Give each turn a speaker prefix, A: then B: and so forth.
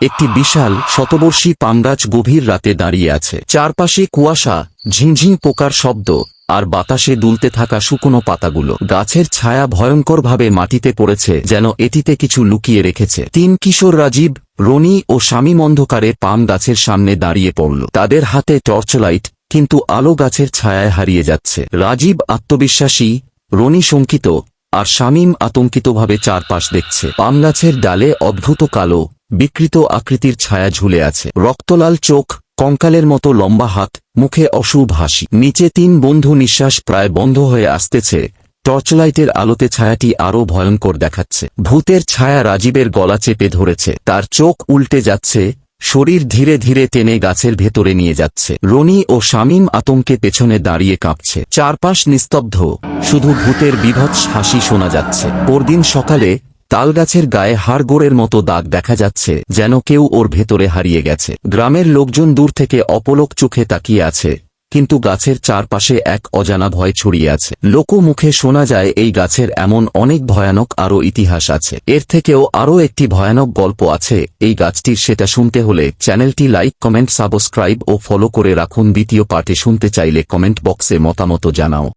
A: একটি বিশাল শতবর্ষী পামগাছ গভীর রাতে দাঁড়িয়ে আছে। চারপাশে কুয়াশা, ঝিঁঝিঁ পোকার শব্দ, আর বাতাসে দুলতে থাকা শুকনো পাতাগুলো। গাছের ছায়া ভয়ঙ্করভাবে মাটিতে পড়েছে, যেন এটিতে কিছু লুকিয়ে রেখেছে। তিন কিশোর রাজীব, রনি ও স্বামী অন্ধকারে পাম গাছের সামনে দাঁড়িয়ে পড়ল। তাদের হাতে টর্চলাইট, কিন্তু আলো গাছের ছায়ায় হারিয়ে যাচ্ছে। রাজীব আত্মবিশ্বাসী, রনি শঙ্কিত, আর শামীম আতঙ্কিতভাবে চারপাশ দেখছে। পাম গাছের ডালে অদ্ভুত কালো বিকৃত আকৃতির ছায়া ঝুলে আছে। রক্তলাল চোখ, কঙ্কালের মতো লম্বা হাত, মুখে অশুভ হাসি। নিচে তিন বন্ধু নিঃশ্বাস প্রায় বন্ধ হয়ে আসতেছে। টর্চলাইটের আলোতে ছায়াটি আরও ভয়ঙ্কর দেখাচ্ছে। ভূতের ছায়া রাজীবের গলা চেপে ধরেছে। তার চোখ উল্টে যাচ্ছে, শরীর ধীরে ধীরে টেনে গাছের ভেতরে নিয়ে যাচ্ছে। রনি ও শামীম আতঙ্কে পেছনে দাঁড়িয়ে কাঁপছে। চারপাশ নিস্তব্ধ। শুধু ভূতের বিভৎস হাসি শোনা যাচ্ছে। পরদিন সকালে তালগাছের গায়ে হাড়গোড়ের মতো দাগ দেখা যাচ্ছে, যেন কেউ ওর ভেতরে হারিয়ে গেছে। গ্রামের লোকজন দূর থেকে অপলক চোখে তাকিয়ে আছে, কিন্তু গাছের চারপাশে এক অজানা ভয় ছড়িয়ে আছে। লোকমুখে শোনা যায়, এই গাছের এমন অনেক ভয়ানক আরও ইতিহাস আছে। এর থেকেও আরও একটি ভয়ানক গল্প আছে, এই গাছটির সেটা শুনতে হলে চ্যানেলটি লাইক, কমেন্ট, সাবস্ক্রাইব ও ফলো করে রাখুন। দ্বিতীয় পার্টে শুনতে চাইলে কমেন্ট বক্সে মতামত জানাও।